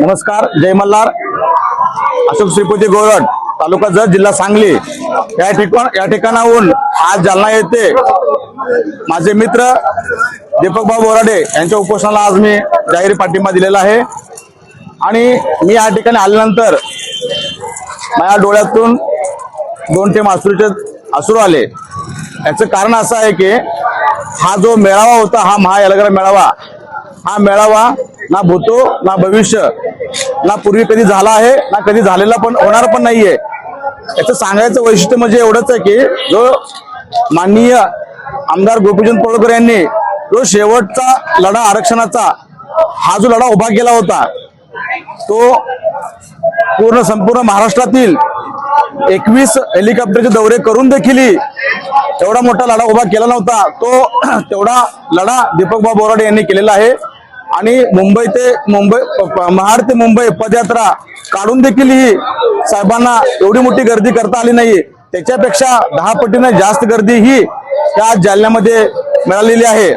नमस्कार जय मल्हार. अशोक श्रीपती गोरड तालुका जत जिल्हा सांगली. या ठिकाण या ठिकाणाहून आज जालना येथे माझे मित्र दीपक बोराडे यांच्या उपोषणाला आज मी जाहीर पाठिंबा दिलेला आहे. आणि मी या ठिकाणी आल्यानंतर माझ्या डोळ्यातून दोन ते मासुरीचे अश्रू आले. याचं कारण असं आहे की हा जो मेळावा होता हा महायलग्र मेळावा हा मेळावा ना भूतो ना भविष्य ना पूर्वी कधी झाला आहे ना कधी झालेला पण होणार पण नाहीये. याचं सांगायचं वैशिष्ट्य म्हणजे एवढंच आहे की जो माननीय आमदार गोपीचंद पडळकर यांनी जो शेवटचा लढा आरक्षणाचा हा जो लढा उभा केला होता तो पूर्ण संपूर्ण महाराष्ट्रातील एकवीस हेलिकॉप्टरचे दौरे करून देखील एवढा मोठा लढा उभा केला नव्हता. तो तेवढा लढा दीपकबा बोराडे यांनी केलेला आहे. आणि मुंबई ते मुंबई महाड ते मुंबई पदयात्रा काढून देखील ही साहेबांना एवढी मोठी गर्दी करता आली नाही. त्याच्यापेक्षा दहा पटीने जास्त गर्दी ही त्या जालन्यामध्ये मिळालेली आहे.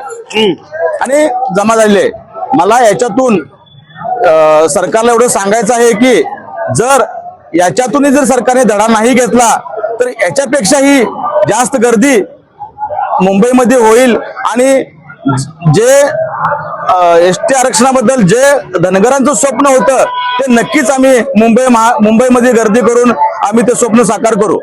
आणि जमा झालेली आहे. मला याच्यातून सरकारला एवढं सांगायचं आहे की जर याच्यातूनही जर सरकारने धडा नाही घेतला तर याच्यापेक्षाही जास्त गर्दी मुंबईमध्ये होईल आणि जे एस टी आरक्षणाबद्दल जे धनगरांचं स्वप्न होतं ते नक्कीच आम्ही मुंबई महा मुंबईमध्ये गर्दी करून आम्ही ते स्वप्न साकार करू.